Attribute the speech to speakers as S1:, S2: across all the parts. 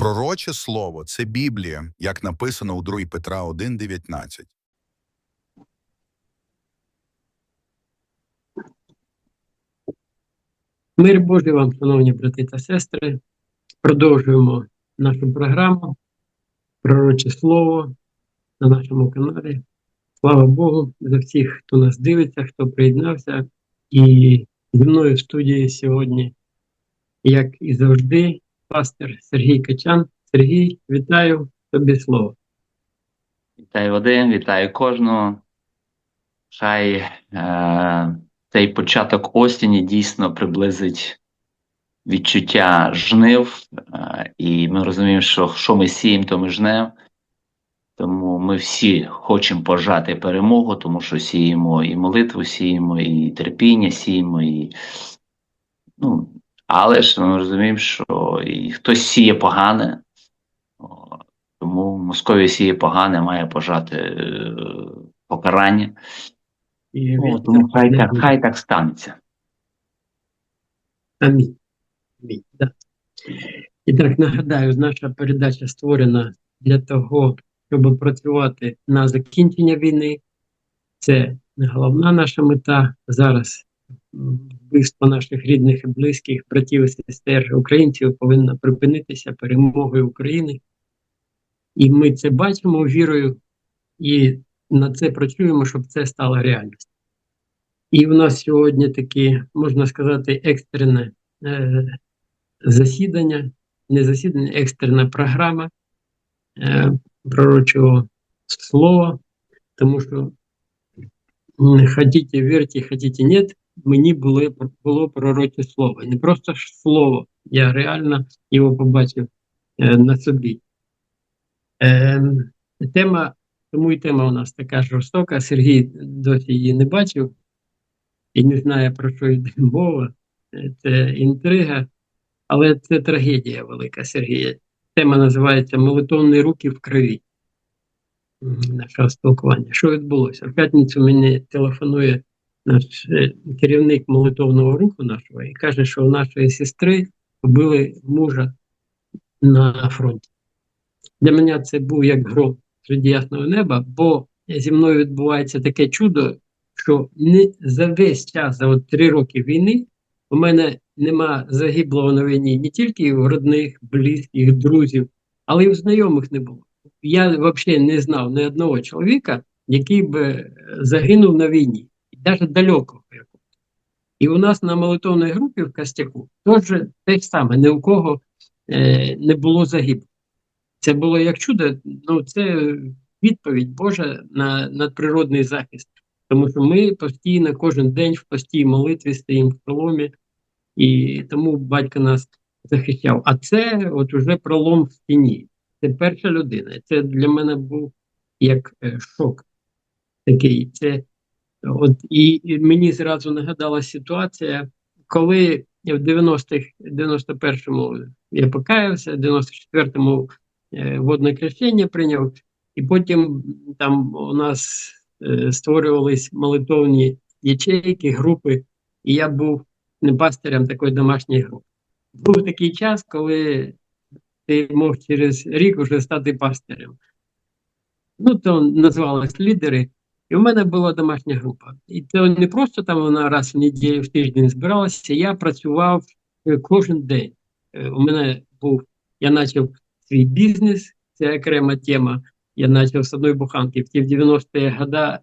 S1: Пророче слово це Біблія, як написано у 2 Петра 1,19.
S2: Мир Божий вам, шановні брати та сестри. Продовжуємо нашу програму Пророче Слово на нашому каналі. Слава Богу за всіх, хто нас дивиться, хто приєднався. І зі мною в студії сьогодні, як і завжди, пастор Сергій Качан. Сергій, вітаю тобі слово.
S3: Вітаю Вадим, вітаю кожного. Хай е, цей початок осені дійсно приблизить відчуття жнив, е, і ми розуміємо, що що ми сіємо, то ми жнемо. Тому ми всі хочемо пожати перемогу, тому що сіємо і молитву, сіємо, і терпіння, сіємо, і. Ну, але ж ми розуміємо, що і хтось сіє погане, тому Московія сіє погане, має пожати е, покарання.
S2: І
S3: О, тому хай так, хай так станеться.
S2: Амінь. Амінь. Да. І так нагадаю, наша передача створена для того, щоб працювати на закінчення війни. Це не головна наша мета зараз. Вбивство наших рідних і близьких, братів і сестер українців повинно припинитися перемогою України. І ми це бачимо вірою, і на це працюємо, щоб це стало реальністю. І в нас сьогодні таке, можна сказати, екстрене е, засідання, не засідання, екстрена програма е, пророчого слова, тому що м, хотіте вірте, хотіте ні, мені було, було пророче слово. Не просто ж слово, я реально його побачив е, на собі. Е, тема, тому і тема у нас така жорстока. Сергій досі її не бачив і не знає, про що йде мова. Е, Це інтрига, але це трагедія велика, Сергія. Тема називається Молитовні руки в крові. Нашого спілкування. Що відбулося? В п'ятницю мені телефонує наш е, керівник молитовного руху нашого і каже, що у нашої сестри вбили мужа на фронті. Для мене це був як гром серед ясного неба, бо зі мною відбувається таке чудо, що не за весь час, за от три роки війни, у мене нема загиблого на війні не тільки в родних, близьких, друзів, але й в знайомих не було. Я взагалі не знав ні одного чоловіка, який би е, загинув на війні, навіть далекого якогось. І у нас на молитовній групі в Костяку теж те саме, ні у кого е, не було загиблих. Це було як чудо, ну це відповідь Божа на надприродний захист. Тому що ми постійно кожен день в постій молитві стоїмо в проломі, і тому батько нас захищав. А це от уже пролом в стіні. Це перша людина. Це для мене був як е, шок такий. Це от і, і мені зразу нагадала ситуація, коли в 90-х, 91-му я покаявся, в 94-му е, водне хрещення прийняв, і потім там у нас е, створювались молитовні ячейки, групи, і я був не пастирем такої домашньої групи. Був такий час, коли ти мог через рік вже стати пастирем. Ну, то називалось лідери. І в мене була домашня група. І це не просто там вона раз в неділю в тиждень збиралася. Я працював е, кожен день. Е, У мене був, я почав свій бізнес, це окрема тема. Я почав з одної буханки. В ті 90-ті роки е,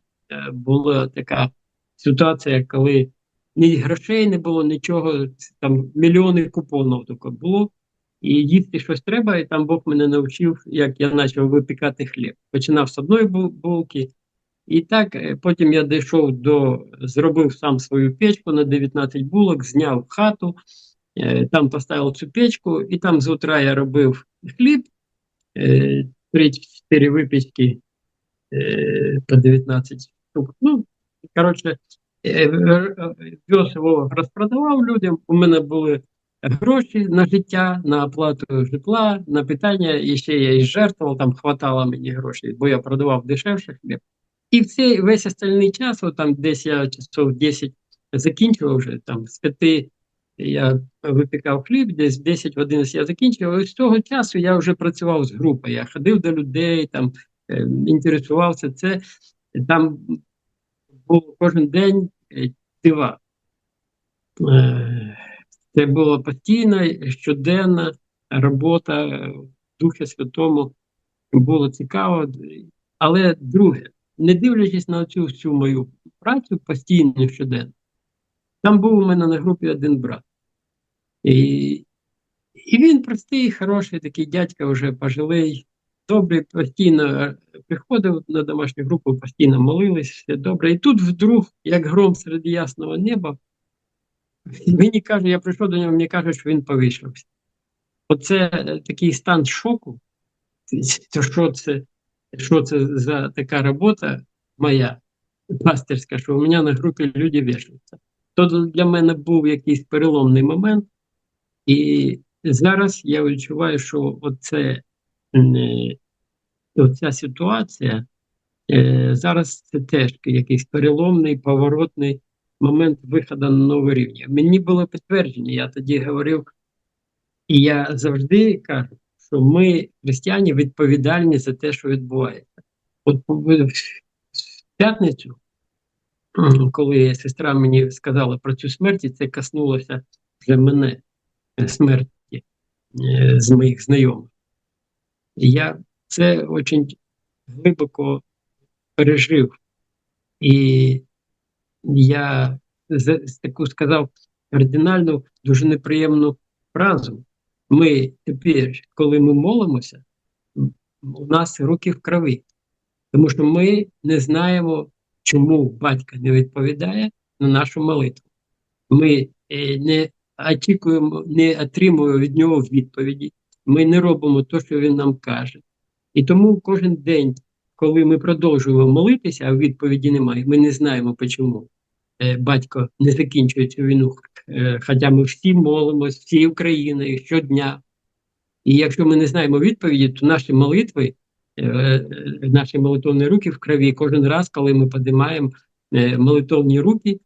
S2: була така ситуація, коли ні грошей не було, нічого, там мільйони купонів тільки було. І їсти щось треба, і там Бог мене навчив, як я почав випікати хліб. Починав з одної бу- булки, і так е, потім я дійшов до, зробив сам свою печку на 19 булок, зняв хату, е, там поставив цю печку, і там з утра я робив хліб, е, 3-4 випічки е, по 19 штук. Ну, коротше, вез його, розпродавав людям. У мене були гроші на життя, на оплату житла, на питання, і ще я і жертвував, там хватало мені грошей, бо я продавав дешевше хліб. І в цей весь остальний час, от там десь я часов 10 закінчував вже там з 5 я випікав хліб, десь 10-11 я закінчив. І з того часу я вже працював з групою. Я ходив до людей, там е, інтересувався. Це там було кожен день е, дива. Е, Це була постійна, щоденна робота в Духі Святому. Було цікаво. Але друге, не дивлячись на цю всю мою працю постійну щоденно, там був у мене на групі один брат. І, і він простий, хороший такий дядька, вже пожилий, добрий, постійно е, приходив на домашню групу, постійно молились, все добре. І тут вдруг, як гром серед ясного неба, мені каже, я прийшов до нього, мені каже, що він повішався. Оце е, такий стан шоку. Що це, що це за така робота моя пасторська, що у мене на групі люди вішаються. То для мене був якийсь переломний момент, і зараз я відчуваю, що оце, е, оця ситуація е, зараз це теж якийсь переломний, поворотний момент виходу на новий рівень. Мені було підтвердження, я тоді говорив, і я завжди кажу, що ми, християни, відповідальні за те, що відбувається. От в п'ятницю, коли сестра мені сказала про цю смерть, і це коснулося вже мене е, смерті е, з моїх знайомих. Я це дуже глибоко пережив. І я таку сказав кардинальну, дуже неприємну фразу. Ми тепер, коли ми молимося, у нас руки в крові, тому що ми не знаємо, чому батько не відповідає на нашу молитву. Ми е, не очікуємо, не отримуємо від нього відповіді. Ми не робимо те, що він нам каже. І тому кожен день, коли ми продовжуємо молитися, а відповіді немає, ми не знаємо, чому е, батько не закінчує цю війну. Е, Хоча ми всі молимось, всі України щодня. І якщо ми не знаємо відповіді, то наші молитви, е, наші молитовні руки в крові, кожен раз, коли ми підіймаємо е, молитовні руки,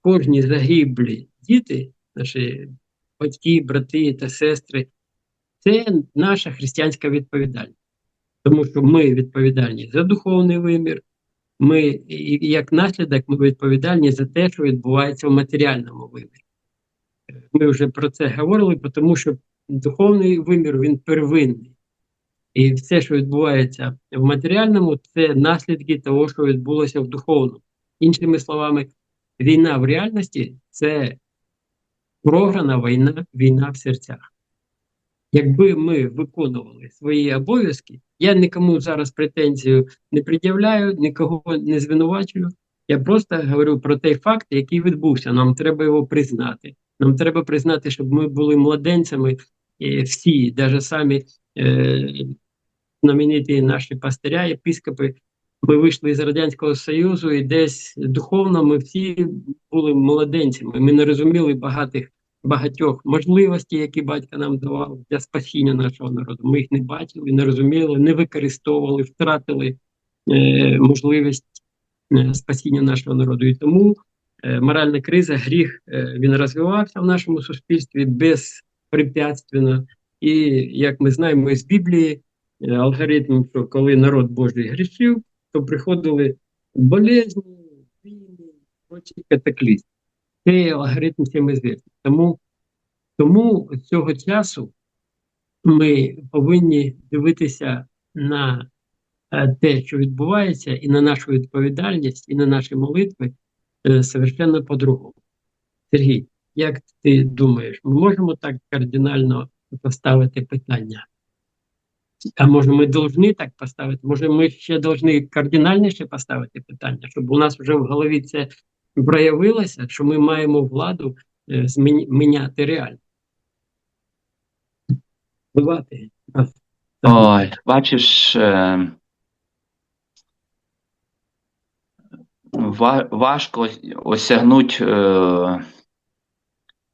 S2: кожні загиблі діти, наші батьки, брати та сестри, це наша християнська відповідальність. Тому що ми відповідальні за духовний вимір, ми, як наслідок, ми відповідальні за те, що відбувається в матеріальному вимірі. Ми вже про це говорили, тому що духовний вимір він первинний. І все, що відбувається в матеріальному, це наслідки того, що відбулося в духовному. Іншими словами, війна в реальності це програна війна, війна в серцях. Якби ми виконували свої обов'язки, я нікому зараз претензію не пред'являю, нікого не звинувачую. Я просто говорю про той факт, який відбувся. Нам треба його признати. Нам треба признати, щоб ми були младенцями, всі, навіть самі е, знамениті наші пастиря, єпископи. Ми вийшли з Радянського Союзу, і десь духовно ми всі були младенцями. Ми не розуміли багатих багатьох можливостей, які батько нам давав для спасіння нашого народу. Ми їх не бачили, не розуміли, не використовували, втратили е, можливість е, спасіння нашого народу. І тому е, моральна криза, гріх е, він розвивався в нашому суспільстві безпрепятственно. І як ми знаємо із Біблії, е, алгоритм, що коли народ Божий грішив, то приходили болезні, війни, прочі катаклізми. Цей алгоритм всім звісний. Тому, тому цього часу ми повинні дивитися на е, те, що відбувається, і на нашу відповідальність, і на наші молитви е, совершенно по-другому. Сергій, як ти думаєш, ми можемо так кардинально поставити питання? А може, ми повинні так поставити? Може, ми ще повинні кардинальніше поставити питання, щоб у нас вже в голові це проявилося, що ми маємо владу е, міняти реальність. Впливати. на-
S3: Ой, бачиш, е, важко осягнути е,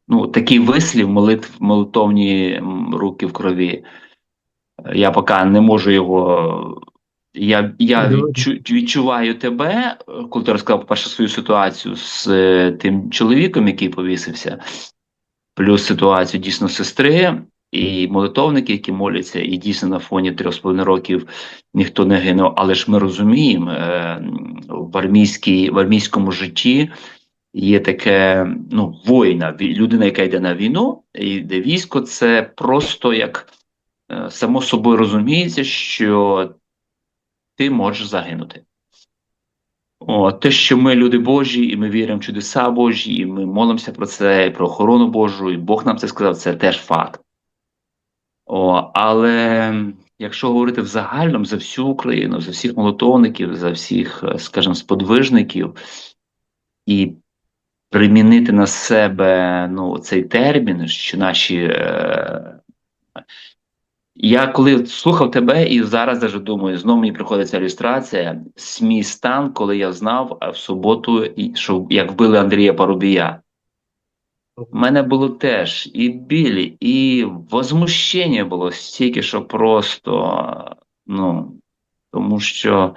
S3: ну, такий вислів молитв, молитовні руки в крові. Я поки не можу його. Я, я відчу, відчуваю тебе, коли ти розказав першу свою ситуацію з е, тим чоловіком, який повісився. плюс ситуацію дійсно сестри і молитовники, які моляться, і дійсно на фоні трьох з половиною років ніхто не гинув. Але ж ми розуміємо, е, в армійській в армійському житті є таке ну, воїна, людина, яка йде на війну, і йде військо, це просто як е, само собою розуміється, що ти можеш загинути. О, те, що ми люди Божі, і ми віримо в чудеса Божі, і ми молимося про це, і про охорону Божу, і Бог нам це сказав, це теж факт. О, але якщо говорити в загальному за всю Україну, за всіх молитовників, за всіх, е, скажімо, сподвижників, і примінити на себе ну, цей термін, що наші. Е, я коли слухав тебе і зараз даже думаю, знову мені приходить ця ілюстрація, мій стан, коли я знав в суботу, що як вбили Андрія Парубія. У мене було теж і білі, і возмущення було стільки, що просто, ну, тому що,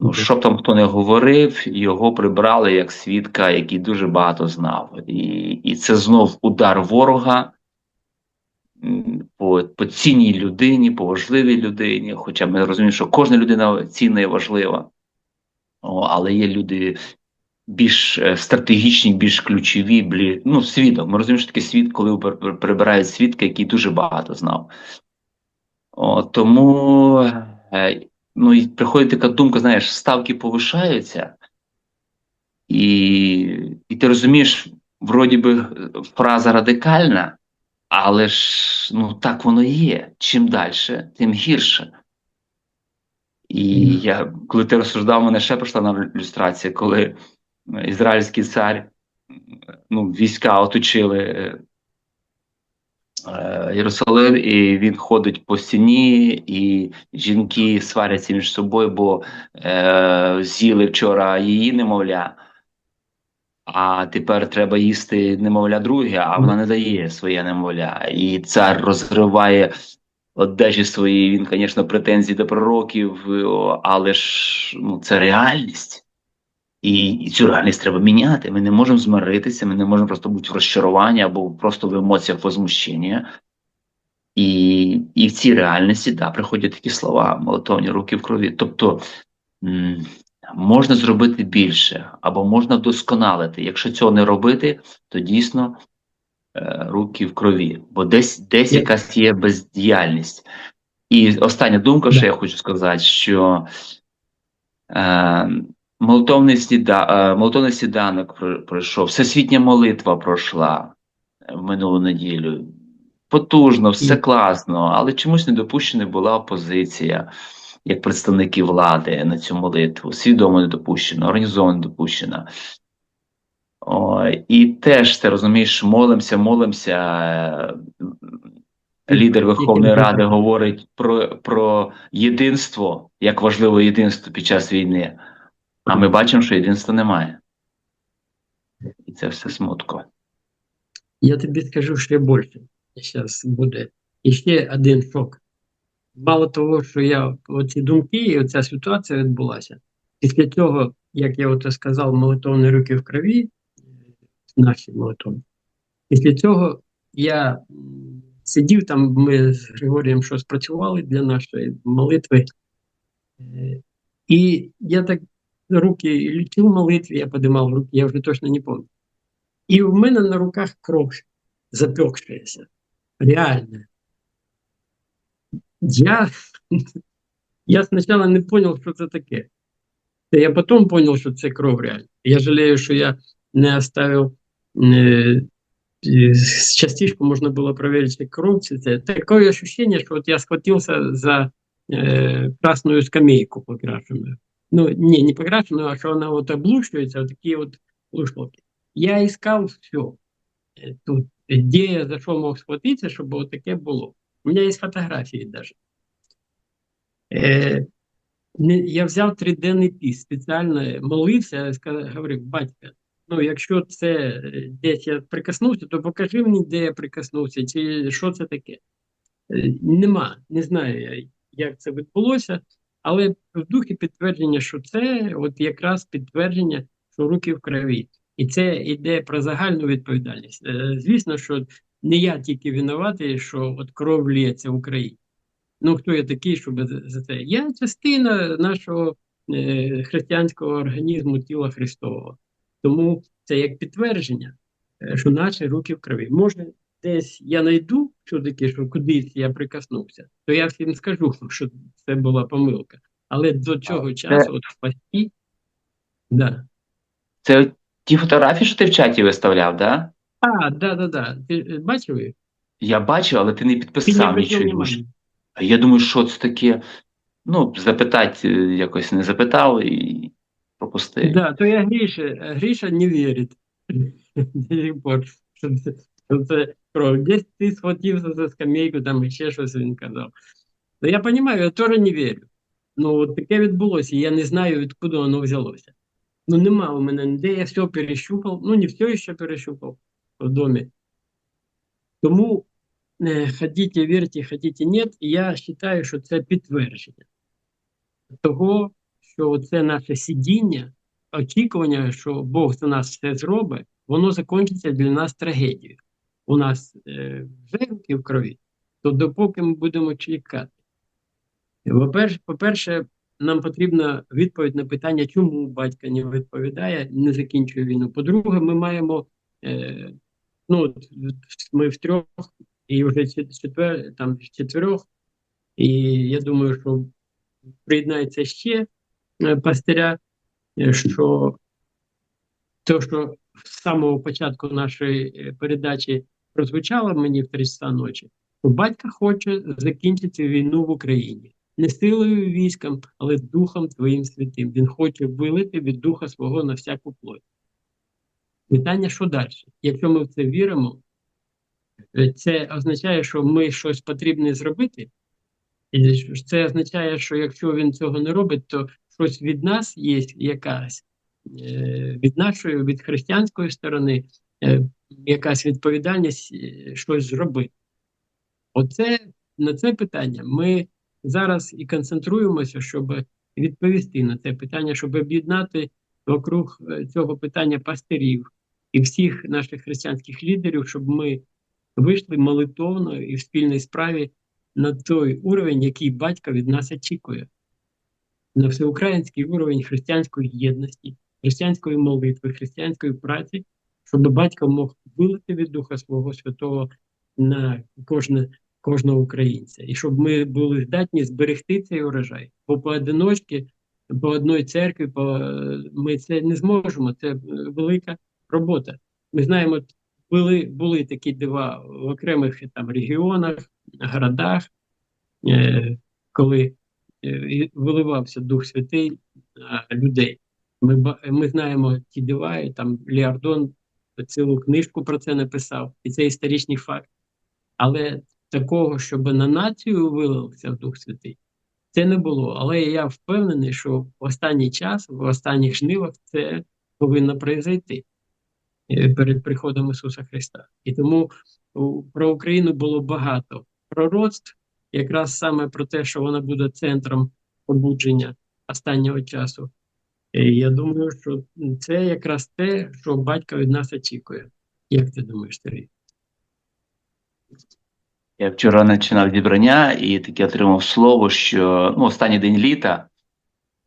S3: ну, що б там хто не говорив, його прибрали як свідка, який дуже багато знав. І, і це знов удар ворога по, по цінній людині, по важливій людині. Хоча ми розуміємо, що кожна людина цінна і важлива. О, але є люди більш е, стратегічні, більш ключові, блі... ну, свідок. Ми розуміємо, що таке світ, коли прибирають свідка, який дуже багато знав. О, тому е, ну, і приходить така думка, знаєш, ставки повишаються, і, і ти розумієш, вроді би фраза радикальна, але ж ну, так воно і є. Чим далі, тим гірше. І я, коли ти розсуждав, мене ще прийшла на ілюстрація, коли ізраїльський цар, ну, війська оточили е, е, Єрусалим, і він ходить по стіні, і жінки сваряться між собою, бо е, з'їли вчора її немовля, а тепер треба їсти немовля друге, а вона не дає своє немовля. І цар розриває одежі свої. Він, звісно, претензії до пророків, але ж ну, це реальність. І, і цю реальність треба міняти. Ми не можемо змиритися, ми не можемо просто бути в розчаруванні або просто в емоціях возмущення. І, і в цій реальності да, приходять такі слова, молитовні руки в крові. Тобто можна зробити більше або можна вдосконалити. Якщо цього не робити, то дійсно е, руки в крові, бо десь, десь якась є бездіяльність. І остання думка, що я хочу сказати, що е, молитовний, сніда, е, молитовний сніданок пройшов, всесвітня молитва пройшла в минулу неділю. Потужно, все класно, але чомусь не допущена була опозиція як представники влади на цю молитву. Свідомо не допущена, організовано не допущена. О, і теж ти розумієш, молимося, молимося. Лідер Верховної Ради говорить про, про єдинство, як важливо єдинство під час війни. А ми бачимо, що єдинства немає. І це все смутко.
S2: Я тобі скажу ще більше. Зараз буде ще один шок. Мало того, що я оці думки, і оця ситуація відбулася. Після цього, як я ото сказав, молитовні руки в крові, е, наші молитовні. Після цього я сидів там, ми з Григорієм щось працювали для нашої молитви. Е, І я так руки лічив в молитві, я подимав руки, я вже точно не пам'ятаю. І в мене на руках кров запекшаяся. Реально. Я, я спочатку не зрозумів, що це таке. Та я потім зрозумів, що це кров реально. Я жалею, що я не оставив е, частичку можна було проверить, чи кров чи це. Таке ощущение, що от я схватився за е, красную скамейку покрашенную. Ну, не, не покрашенную, а що вона от облущується, от такі от лушпалки. Я искал все тут, де я за що мог схватитися, щоб таке було. У мене є фотографії даже. Не, я взяв триденний піс, спеціально молився, сказав, говорив, батька, ну якщо це е, десь я прикоснувся, то покажи мені, де я прикоснувся, чи що це таке. Е, Нема, не знаю як це відбулося, але в духі підтвердження, що це от якраз підтвердження, що руки в крові. І це йде про загальну відповідальність. Е, Звісно, що не я тільки винуватий, що от кров лється в Україні. Ну, хто я такий, щоб за- це? Я частина нашого е, християнського організму тіла Христового. Тому це як підтвердження, е, що наші руки в крові. Може, десь я знайду все-таки, що кудись я прикоснувся, то я всім скажу, що це була помилка. Але до цього часу, от в да.
S3: Це ті фотографії, що ти в чаті виставляв, да?
S2: А, да, да, да. Ти е, бачив їх?
S3: Я бачив, але ти не
S2: Ти не
S3: підписав
S2: обратив
S3: нічого.
S2: внимання.
S3: А я думаю, що це таке? Ну, запитати е, якось не запитав і пропустив.
S2: Да, то я Гриша, Гриша не верит до сих пор, що це, що це кров. Десь ти схватився за скамейку, там ще щось він казав. Ну, я розумію, я теж не вірю. Ну, от таке відбулося, і я не знаю, відкуди воно взялося. Ну, нема у мене ніде, я все перещупав, ну, не все ще перещупав в домі. Тому е, вірте, хотите нет, я вважаю, що це підтвердження того, що це наше сидіння, очікування, що Бог за нас все зробить, воно закінчиться для нас трагедією. У нас е, в крові, то допоки ми будемо чекати. По-перше, нам потрібна відповідь на питання, чому батько не відповідає, не закінчує війну. По-друге, ми маємо, е, ну, ми в трьох і вже четвер, там, четверох, і я думаю, що приєднається ще е, пастиря, що то, що з самого початку нашої е, передачі прозвучало мені в 3 часа ночі, що батько хоче закінчити війну в Україні. Не силою військом, але Духом Твоїм Святим. Він хоче вилити від Духа свого на всяку плоть. Питання, що далі? Якщо ми в це віримо, е, це означає, що ми щось потрібне зробити, і це означає, що якщо він цього не робить, то щось від нас є якась е, від нашої, від християнської сторони, е, якась відповідальність щось зробити. Оце на це питання ми зараз і концентруємося, щоб відповісти на це питання, щоб об'єднати вокруг цього питання пастирів і всіх наших християнських лідерів, щоб ми вийшли молитовно і в спільній справі на той уровень, який батько від нас очікує, на всеукраїнський уровень християнської єдності, християнської молитви, християнської праці, щоб батько мог вилити від Духа Свого Святого на кожне, кожного українця, і щоб ми були здатні зберегти цей урожай. Бо поодиночки, по одній церкві, по, ми це не зможемо. Це е, велика робота. Ми знаємо, були, були такі дива в окремих там регіонах, городах, е, коли е, виливався Дух Святий на людей. Ми, ми знаємо ті дива, і там Ліардон цілу книжку про це написав, і це історичний факт. Але такого, щоб на націю вилився Дух Святий, це не було. Але я впевнений, що в останній час, в останніх жнивах, це повинно произойти перед приходом Ісуса Христа. І тому про Україну було багато пророцтв, якраз саме про те, що вона буде центром побудження останнього часу. І я думаю, що це якраз те, що батько від нас очікує. Як ти думаєш, Сергій?
S3: Я вчора починав зібрання і таке отримав слово, що ну, останній день літа,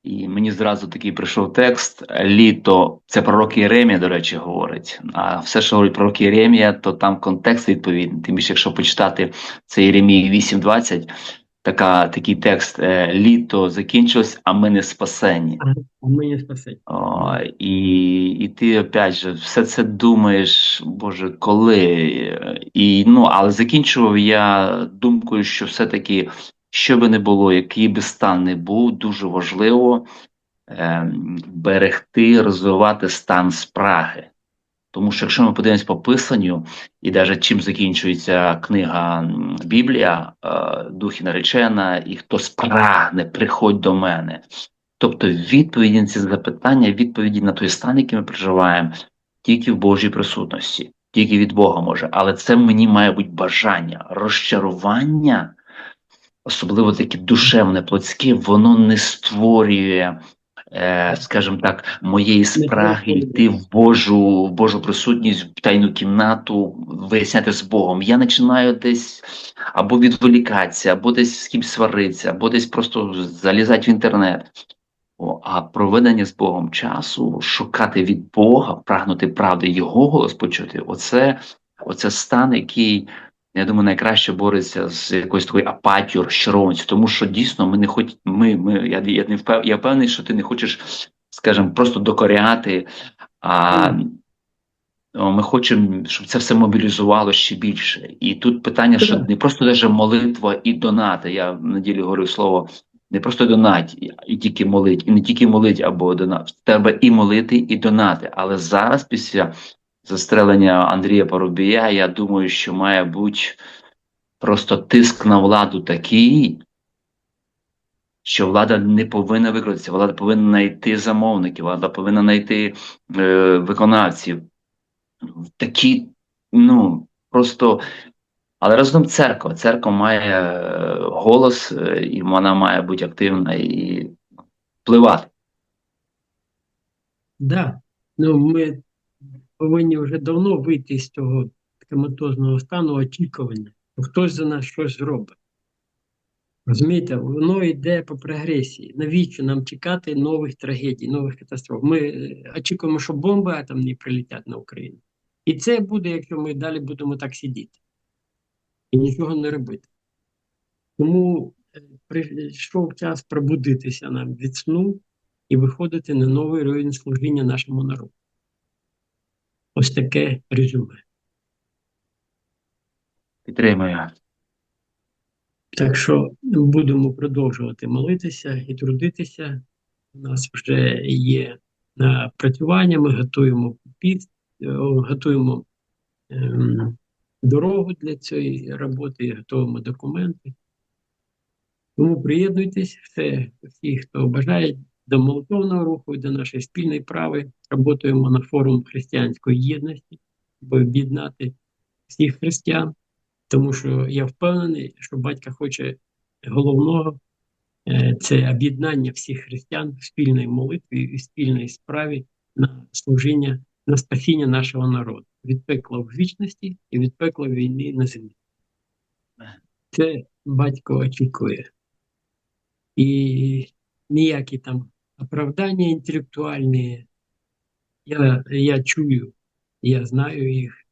S3: і мені зразу такий прийшов текст. Літо це пророк Єремія, до речі, говорить. А все, що говорить пророк Єремія, то там контекст відповідний. Тим більше, якщо почитати це Єремії 8.20, така, такий текст: е, літо закінчилось, а ми не спасені.
S2: А мені спасить.
S3: О, і, і ти опять же все це думаєш, Боже, коли? І, ну, але закінчував я думкою, що все-таки, що би не було, який би стан не був, дуже важливо е, берегти, розвивати стан спраги. Тому що якщо ми подивимось по писанню, і навіть чим закінчується книга Біблія, е, Дух і наречена, і хто спрагне, приходь до мене. Тобто відповіді на ці запитання, відповіді на той стан, який ми проживаємо, тільки в Божій присутності, тільки від Бога може. Але це мені має бути бажання, розчарування, особливо таке душевне, плотське, воно не створює е, скажімо так, моєї спраги йти в Божу, в Божу присутність, в тайну кімнату, виясняти з Богом. Я починаю десь або відволікатися, або десь з кимсь сваритися, або десь просто залізати в інтернет. О, а проведення з Богом часу, шукати від Бога, прагнути правди, Його голос почути, оце, оце стан, який, я думаю, найкраще бореться з якоюсь такою апатією, розчарованістю, тому що дійсно ми не хоч ми, ми я, я не впев, я впевнений, що ти не хочеш, скажімо, просто докоряти, а ми хочемо, щоб це все мобілізувало ще більше. І тут питання, що не просто даже молитва і донати. Я в неділі говорив слово не просто донать, і- тільки молить, і не тільки молить або донат. Треба і молити, і донати. Але зараз, після застрелення Андрія Парубія, я думаю, що має бути просто тиск на владу такий, що влада не повинна викрутитися, влада повинна знайти замовників, влада повинна знайти е, виконавців. Такі, ну, просто. Але разом церква. Церква має е, голос, е, і вона має бути активна і впливати.
S2: Да. Ну, ми повинні вже давно вийти з цього коматозного стану очікування, що хтось за нас щось зробить. Розумієте, воно йде по прогресії. Навіщо нам чекати нових трагедій, нових катастроф? Ми е, очікуємо, що бомби атомні прилетять на Україну. І це буде, якщо ми далі будемо так сидіти і нічого не робити. Тому е, прийшов час пробудитися нам від сну і виходити на новий рівень служіння нашому народу. Ось таке резюме.
S3: Підтримую.
S2: Так що будемо продовжувати молитися і трудитися. У нас вже є напрацювання, ми готуємо піст, е, готуємо ем, дорогу для цієї роботи, готуємо документи. Тому приєднуйтесь, все, всі, хто бажає до молитовного руху, до нашої спільної прави. Працюємо на форум християнської єдності, щоб об'єднати всіх християн. Тому що я впевнений, що батько хоче головного е, це об'єднання всіх християн в спільній молитві і спільній справі на служіння, на спасіння нашого народу від пекла в вічності і від пекла війни на землі. Це батько очікує. І ніякі там оправдання інтелектуальні. Я, я чую, я знаю їх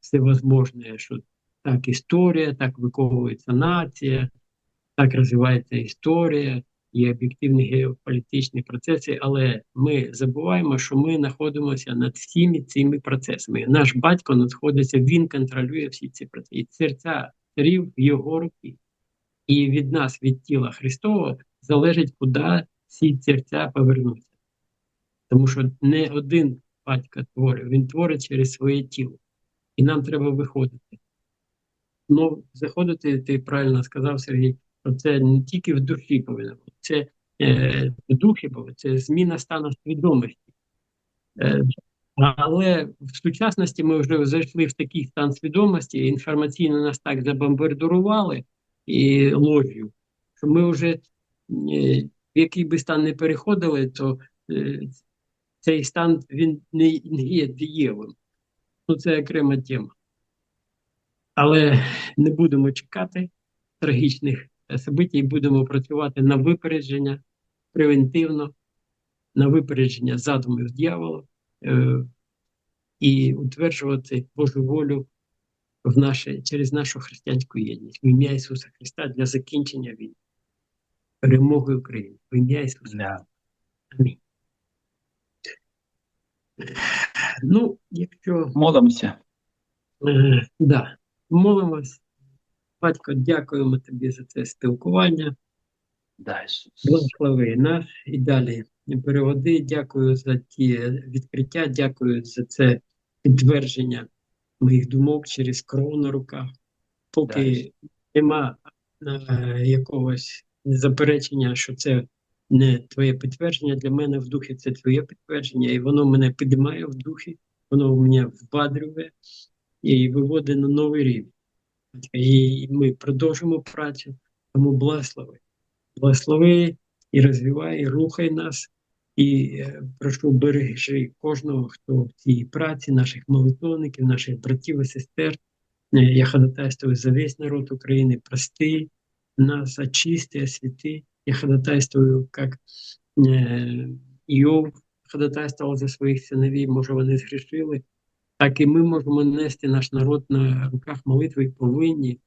S2: всевозможне, що так історія, так виховується нація, так розвивається історія, є об'єктивні геополітичні процеси, але ми забуваємо, що ми знаходимося над всіми цими процесами. Наш батько знаходиться, він контролює всі ці процеси. І серця царів в його руки. І від нас, від тіла Христового, залежить, куди ці серця повернуться. Тому що не один батько творить, він творить через своє тіло. І нам треба виходити. Ну, заходити, ти правильно сказав, Сергій, що це не тільки в душі повинно бути, це е, в духі було, це зміна стану свідомості. Е, але в сучасності ми вже зайшли в такий стан свідомості, інформаційно нас так забомбардували і лож'ю, що ми вже е, в який би стан не переходили, то е, цей стан він не, є дієвим. Ну, це окрема тема. Але не будемо чекати трагічних событий, будемо працювати на випередження превентивно, на випередження задумів дьявола е, і утверджувати Божу волю в наше, через нашу християнську єдність в ім'я Ісуса Христа для закінчення війни, перемоги України. В ім'я Ісуса. Амінь. Ну, якщо
S3: Молимося.
S2: Е, да, молимось. Батько, дякуємо тобі за це спілкування. Благослови нас і далі переводи. Дякую за ті відкриття, дякую за це підтвердження моїх думок через кров на руках. Поки нема е, якогось заперечення, що це не твоє підтвердження, для мене в духі це твоє підтвердження, і воно мене підіймає в духі, воно мене вбадрює і виводить на новий рівень. І ми продовжимо працю, тому благослови. Благослови і розвивай, і рухай нас. І е, прошу бережи кожного, хто в цій праці, наших молитовників, наших братів і сестер. Е, Я ходатайствую за весь народ України, прости нас, очисти, освяти. Я ходатайствую, как е, Іов ходатайствував за своїх синовів, може вони згрішили, так і ми можемо нести наш народ на руках молитви і повинні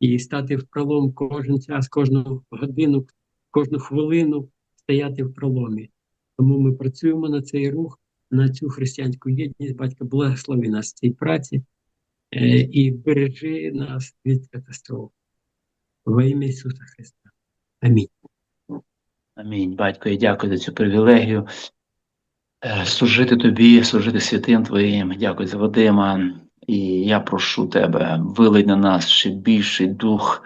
S2: і стати в пролом кожен час, кожну годину, кожну хвилину стояти в проломі. Тому ми працюємо на цей рух, на цю християнську єдність. Батько, благослови нас в цій праці е, і бережи нас від катастроф. Во ім'я Ісуса Христа. Амінь.
S3: Амінь. Батько, я дякую за цю привілегію. Е, Служити тобі, служити святим Твоїм. Дякую за Вадима. І я прошу тебе, вилий на нас ще більший дух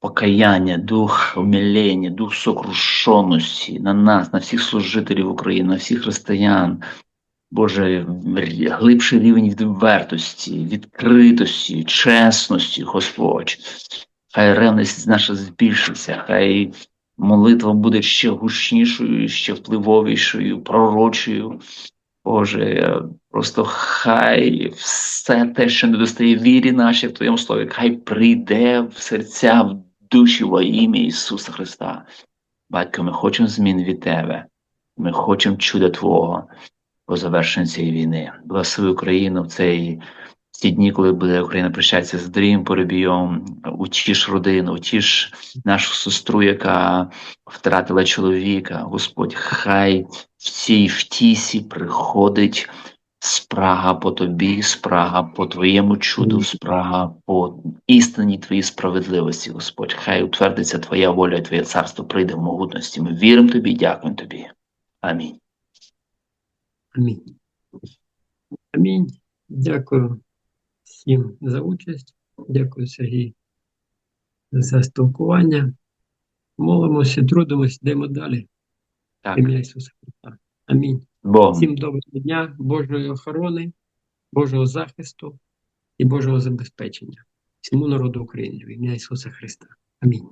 S3: покаяння, дух умилення, дух сокрушеності на нас, на всіх служителів України, на всіх християн. Боже, глибший рівень відвертості, відкритості, чесності, Господь. Хай ревність наша збільшиться, хай молитва буде ще гучнішою, ще впливовішою, пророчою. Боже, просто хай все те, що не достає вірі нашій в Твоєму слові, хай прийде в серця, в душі во ім'я Ісуса Христа. Батько, ми хочемо змін від Тебе. Ми хочемо чуда Твого по завершенню цієї війни. Благослови Україну в цей ці дні, коли буде Україна прощатися з Дрім Поробійом, утіш родину, утіш нашу сестру, яка втратила чоловіка. Господь, хай в цій втісі приходить спрага по тобі, спрага по твоєму чуду, спрага по істині твоїй справедливості, Господь. Хай утвердиться Твоя воля і Твоє царство прийде в могутності. Ми віримо тобі, дякуємо тобі. Амінь.
S2: Амінь. Амінь. Дякую всім за участь. Дякую, Сергій, за спілкування. Молимося, трудимося, йдемо далі.
S3: Так,
S2: ім'я Ісуса Христа. Амінь.
S3: Богом.
S2: Всім доброго дня, Божої охорони, Божого захисту і Божого забезпечення. Всьому народу України в ім'я Ісуса Христа. Амінь.